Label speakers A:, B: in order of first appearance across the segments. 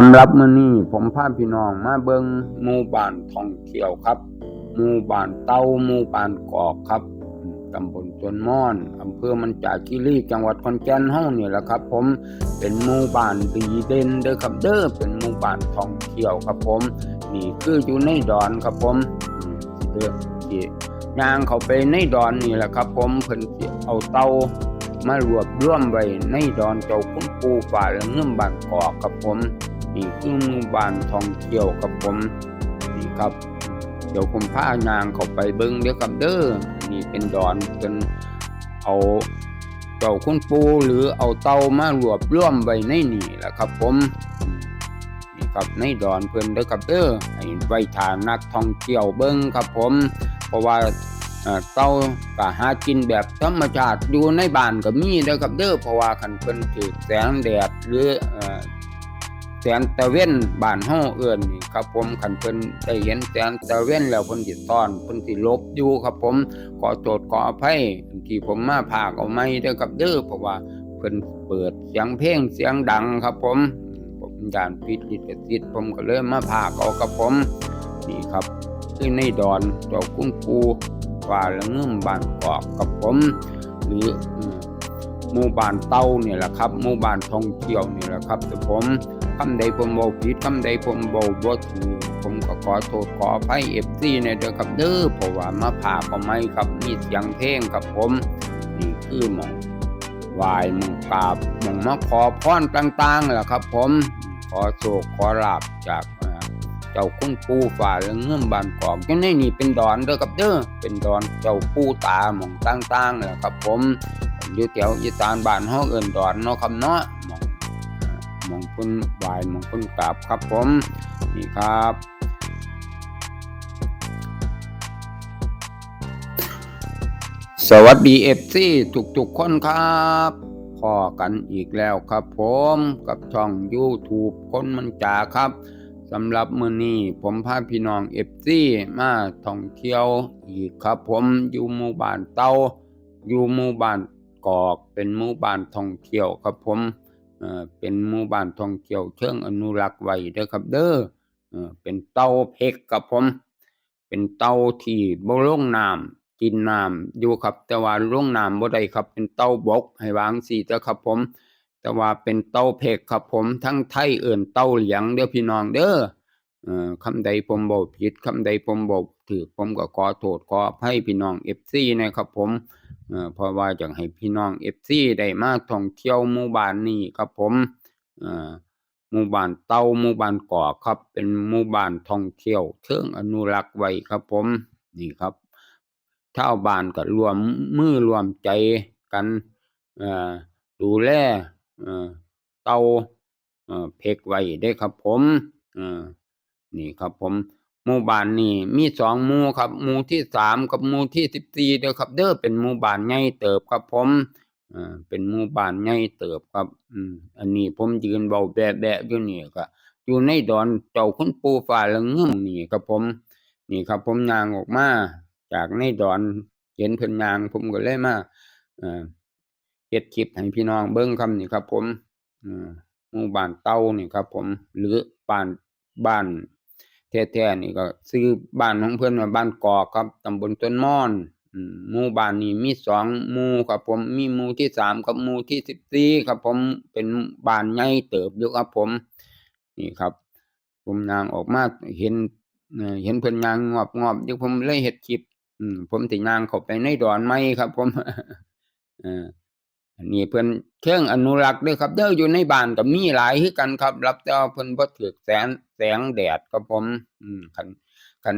A: สำหรับมื้อนี้ผมพาพี่น้องมาเบิงหมู่บ้านท่องเที่ยวครับหมู่บ้านเตาหมู่บ้านกอกครับอืมตำบลสวนม่อนอำเภอมันจาคีรีจังหวัดขอนแก่นเฮานี่แหละครับ ผมเป็นหมู่บ้านดีเด่นเด้อครับเด้อเป็นหมู่บ้านท่องเที่ยวครับผมนี่คืออยู่ในดอนครับผมเด้อที่ยางเขาไปในดอนนี่แหละครับ ผมเพิ่นเอาเตามารวบรวมไว้ในดอนเจ้าคุณปูฝ่าและเงื่อมบานกอกครับผม นี่คือหมู่บ้านท่องเที่ยวครับผมนี่ครับ เดี๋ยวผมพานางเข้าไปเบิ้งเดี๋ยวกับเด้อนี่เป็นดอนเป็นเอาเจ้าคุณปูหรือเอาเตามารวบรวมไว้ในนี่แหละครับผมนี่ครับในดอนเพิ่นเด้อครับเด้อให้ไว้ทานนักท่องเที่ยวเบิ้งครับผม เพราะว่าเต่าก็หากินแบบธรรมชาติอยู่ในบ้านก็มีเด้อครับเด้อเพราะว่าคันเพิ่นถูกแสงแดดหรือ แสงตะเว้นบ้านเฮาเอิ้นนี่ครับผมคันเพิ่นได้เห็นแสงตะเว้นแล้วเพิ่นสิต้อนเพิ่นสิลบอยู่ครับผมขอโทษขออภัยที่ผมมาพากเอาไม้เด้อครับเด้อเพราะว่าเพิ่นเปิดเสียงเพลงเสียงดังครับผมผมย่านผิดลิขสิทธิ์ผมก็เลยมาพากเอาครับผมนี่ครับคือในดอนเจ้าคุณปูว่าละเงื่อมบานกอกกับผม หรือมหมู่บ้านเต้าเนี่ยแหละครับหมู่บ้านท่องเที่ยวนี่แหละครับแต่ผม คำใดผมบอกผิดคำใดผมบอกบ่ถูกผมก็ขอโทษขออภัยเอฟซีในเด้อครับเด้อเพราะว่ามาผ่าก็ไม่ครับมีเสียงเพลงครับผมนี่คือหมองวายหมองกราบหมองมาขอพรต่างๆแหละครับ ผมขอโชคขอลาบจากเจ้าคุณปูฝ่าและเงื่อมบานกอกจังในนี่เป็นดอนเด้อครับเด้อเป็นดอนเจ้าปูตาหมองต่างๆแหละครับ ผมอยู่แถวอีสานบ้านเฮาเอินดอนเนาะครับเนาะ มองอ่าหมองเพิ่นว้หมองเพิ่นกราบครับผมนี่ครับสวัสดีเอฟซีทุกๆคนครับพอกันอีกแล้วครับผมกับช่อง YouTube คนมันจาครับสำหรับมือนี้ผมพาพี่น้องเอฟซีมาท่องเที่ยวอีกครับผมอยู่หมู่บ้านเตาอยู่หมู่บ้านกอกเป็นหมู่บ้านท่องเที่ยวครับผม เป็นหมู่บ้านท่องเที่ยวเชิงอนุรักษ์ไว้เด้อครับ เด้อเป็นเตาเพกครับผม เป็นเต่าที่บ่ลงน้ำกินน้ำอยู่ครับ แต่ว่าลงน้ำบ่ได้ครับ เป็นเต่าบก ให้วางซีเด้อครับผม แต่ว่าเป็นเต่าเพกครับผม ทั้งไทยเอิ้นเต่าเหลียงเด้อพี่น้องเด้อคำใดผมเว้าผิดคำใดผมเว้า ถูกผมก็ขอโทษขออภัยพี่น้อง FC นะครับผมเพราะว่าอยากให้พี่น้อง FC ได้มาท่องเที่ยวหมู่บ้านนี้ครับผมหมู่บ้านเตาหมู่บ้านกอครับ เป็นหมู่บ้านท่องเที่ยวเชิงอนุรักษ์ไว้ครับผมนี่ครับชาวบ้านก็รวมมือรวมใจกันดูแลเตาเพกไว้เด้ครับผมนี่ครับผม หมู่บ้านนี่มีสองหมู่ครับหมู่ที่สามกับหมู่ที่สิบสี่เด้อครับ เด้อเป็นหมู่บ้านใหญ่เติบครับผมเอ่อเป็นหมู่บ้านใหญ่เติบครับ อืมอันนี้ผมยืนเว้าแบะๆอยู่นี่ก็อยู่ในดอนเจ้าคุณปูฝ่าละเงื่อมนี่ครับผม นี่ครับ ผมยางออกมา จากในดอนเห็นเพิ่นยาง ผมก็เลยมาเอ่อเฮ็ดคลิปให้พี่น้องเบิ่งครับนี่ครับ ผมอ่อหมู่บ้านเต่านี่ครับ ผม หรือบ้านบ้าน แท้ๆนี่ก็ชื่อบ้านของเพิ่อนว่าบ้านกอกครับตำบลต้นม่อนหมู่บ้านนี้มีสองหมู่ครับผมมีหมู่ที่สามกับหมู่ที่สิบสี่ครับผมเป็นบ้านใหญ่เติบอยู่ครับผม นี่ครับ ผมย่างออกมาเห็นเห็นเพิ่อนย่างงอบๆอบยู่ผมเลยเฮ็ดคลิปผมสิย่างเข้าไปในดอนไม้ครับ ผมเออ อันนี้เพิ่นเชิงอนุรักษ์ด้อครับเด้ออยู่ในบ้านก็มีหลายคือกันครับ รับแต่ว่าเพิ่นบ่ถูกแสงแสงแดดครับผม อืมคันคัน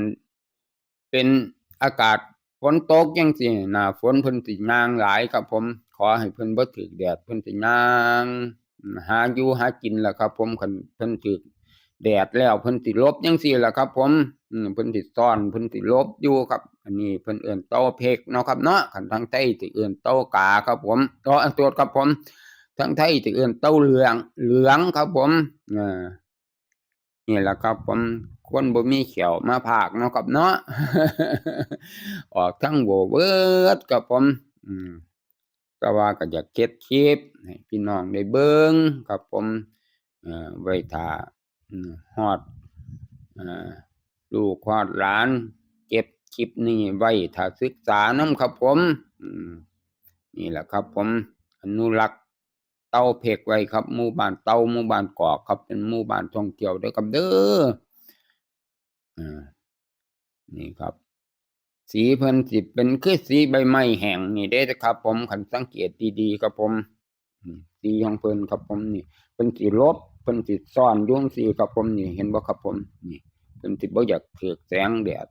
A: เป็นอากาศฝนตกจังซี้หน้าฝนเพิ่นสิย่างหลายครับผม ขอให้เพิ่นบ่ถูกแดดเพิ่นสิย่าง หาอยู่หากินล่ะครับ ผมคันเพิ่นถูก แดดแล้วเพิ่นสิลบจังซี้ล่ะครับผมอืมเพิ่นสิซ่อนเพิ่นสิลบอยู่ครับ อันนี้เพิ่นเอิ้นเต่าเพกเนาะครับเนาะคันทางไทยสิเอิ้นเต่ากาครับผมขอโทษครับผมทางไทยสิเอิ้นเต่าเหลืองเหลืองครับผมเออนี่แหละครับ ผมคนบ่มีแขวมาพากเนาะครับเนาะออกทั้งโหวเบิดครับผม อืมแต่ว่าก็อยากเฮ็ดคลิปให้พี่น้องได้เบิ่งครับผมเอ่อไว้ท่า ฮอดลูกฮอดหลาน เก็บคลิปนี้ไว้ถ้าศึกษาน้ำครับผมนี่แหละครับ ผม อนุรักษ์เต่าเพกไว้ครับหมู่บ้านเต่าหมู่บ้านกอกครับ เป็นหมู่บ้านท่องเที่ยวเด้อครับเด้ออ่านี่ครับ สีเพิ่นสิบเป็นคือสีใบไม้แห้งนี่เด้ครับ ผมคันสังเกตดีๆครับผม สีของเพิ่นครับผมนี่เพิ่นสิลบเพิ่นสิซ่อนยู่งซี่ครับผมนี่ เห็นบ่ครับผมนี่เพิ่นสิบ่อยากถูกแสงแดด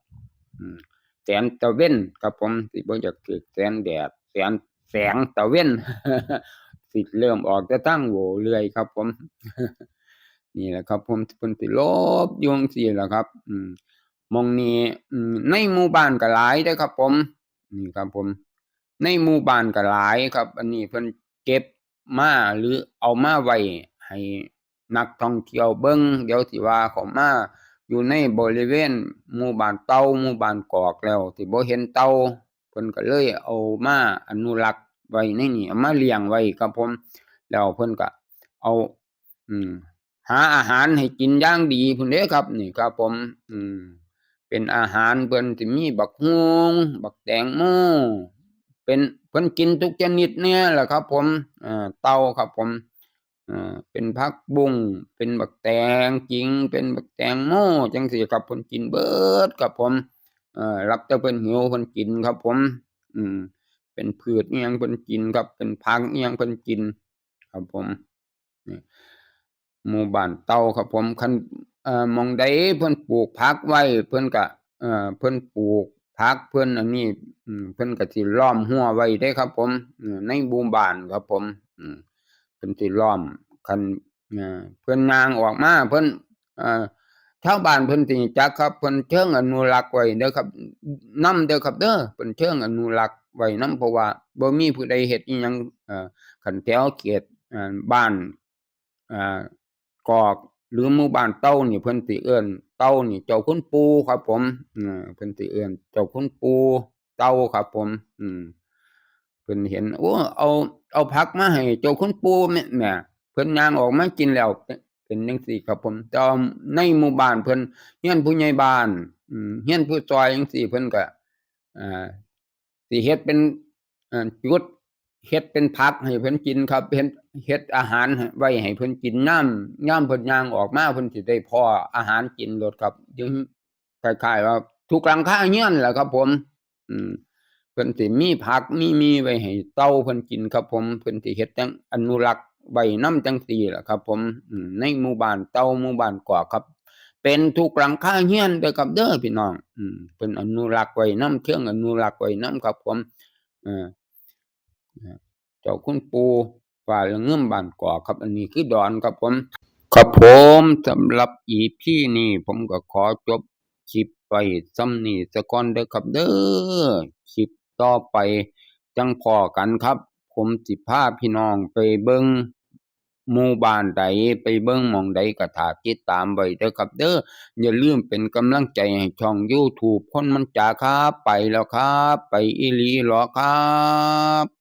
A: แสงตะเว้นครับผมสิบ่อยากถูกแสงแดดแสงแสงตะเว้นสิเริ่มออกแต่ทางโหวเลื่อยครับ ผม นี่แหละครับ ผมเพิ่นสิลบยู่งซี่ล่ะครับ อืมมองนี้ในหมู่บ้านก็หลายเด้ครับ ผมนี่ครับผม ในหมู่บ้านก็หลายครับ อันนี้เพิ่นเก็บ มาหรือเอามาไว้ให้นักท่องเที่ยวเบิ่งเดี๋ยวสิว่าเขามาอยู่ในบริเวณหมู่บ้านเต่าหมู่บ้านกอกแล้วสิบ่เห็นเต่าเพิ่นก็เลยเอามาอนุรักษ์ไว้ในนี้เอามาเลี้ยงไว้ครับผม แล้วเพิ่นก็เอา อืม หาอาหารให้กินอย่างดีพู้นเด้ครับ นี่ครับผม อืม เป็นอาหารเพิ่นสิมีบักฮวงบักแตงโม เป็นเพิ่นกินทุกชนิดเนี่ยแหละครับ ผมอ่าเต่าครับผมเป็นผักบุ้งเป็นบักแตงจิง เป็นบักแตงโมจังซี่ครับเพิ่นกินเบิดครับผมรับแต่เพิ่นหิวเพิ่นกินครับ ผม อืม เป็นพืชอิหยังเพิ่นกินครับ เป็นผักอิหยังเพิ่นกิน ครับผมนี่หมู่บ้านเต่าครับ ผมคันเอ่อมองใดเพิ่นปลูกผักไว้ เพิ่นก็เอ่อเพิ่นปลูก ผักเพิ่อนอันนี้เพิ่อนก็สิล้อมรั้วไว้เด้ครับ ผมในหมู่บ้านครับ ผมเพิ่อนสิล้อมคันเพิ่อนย่างออกมาเพิ่อ่อชาวบ้านเพิ่อนสิจักครับเพิ่อนเชิงอนุรักษ์ไว้เด้อครับนำเด้อครับเด้อเพิ่อนเชิงอนุรักษ์ไว้นำเพราะว่าบ่มีผู้ใดเฮ็ดอิหยังเอ่อคันแถวเขตบ้านอกอกหรือหมู่บ้านเต่านี่เพิ่นสิเอิ้น เต่านี่เจ้าคุณปูครับผมเอ่อเพิ่นสิเอิ้อนเจ้าคุณปูเต่าครับผม อืมเพิ่นเห็นโอ้เอา เอาผักมาให้เจ้าคุณปู่แม่แหมเพิ่นย่างออกมากินแล้วเป็นเป็นจังซี่ครับผมแต่ว่าในหมู่บ้านเพิ่นเรือนผู้ใหญ่บ้าน อืมเรือนผู้ช่วยจังซี่เพิ่นก็อ่าสิเฮ็ดเป็นอ่อจุด เฮ็ดเป็นผักให้เพิ่นกินครับเฮ็ดเฮ็ดอาหารให้ไว้ให้เพิ่นกินยามยามเพิ่นย่างออกมาเพิ่นสิได้พออาหารกินโลดครับจึงคล้ายๆว่าทุกหลังคาเรือนแหละครับ ผม อืมเพิ่นสิมีผักมีมีไว้ให้เต่าเพิ่นกินครับ ผมเพิ่นสิเฮ็ดจังอนุรักษ์ไว้นำจังซี่ล่ะครับผมอืมในหมู่บ้านเต่าหมู่บ้านกอกครับ เป็นทุกหลังคาเรือนเด้อครับเด้อพี่น้อง อืมเพิ่นอนุรักษ์ไว้นำเชิงอนุรักษ์ไว้นำครับ ผม เออ เจ้าคุณปูฝ่าละเงิมบานก่อครับ อันนี้คือดอนครับผม ครับผมสำหรับ EP นี้ผมก็ขอจบคลิปไว้ส่ำนี้ซะก่อนเด้อครับเด้อคลิปต่อไปจังพอกันครับ ผมสิพาพี่น้องไปเบิ่งหมู่บ้านใดไปเบิ่งหม้องใดก็ท่าติดตามไว้เด้อครับเด้ออย่าลืมเป็นกำลังใจให้ช่องยูทูบคนมันจาครับ ไปแล้วครับ ไปอีหลีหรอครับ